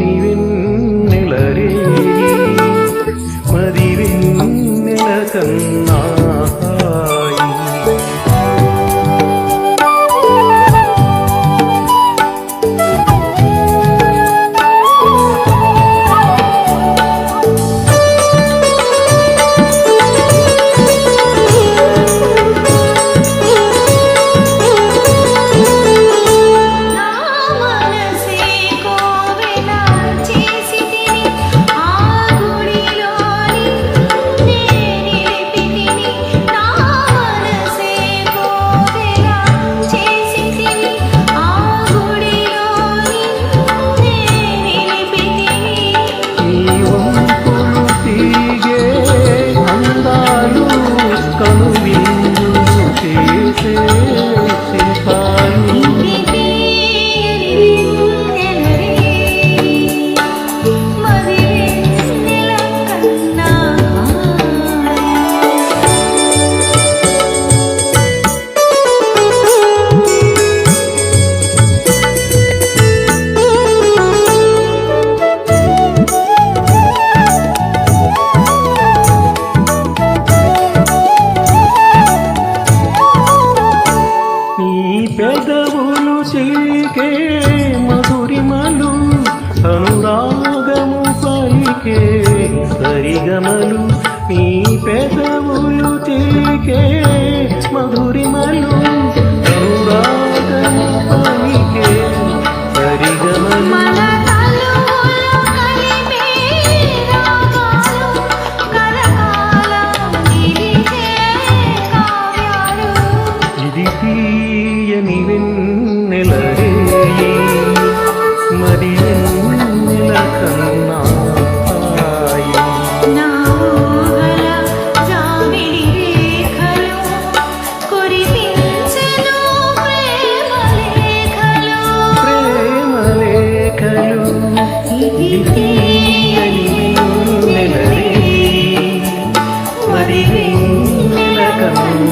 even తాకే సరిగమలు నీ పెదవులు తీకే మధురిమలు అనురాగము పలికే సరిగమలు. ఇది తీయని వెన్నెలరే మరి వెన్నెల కను Amén.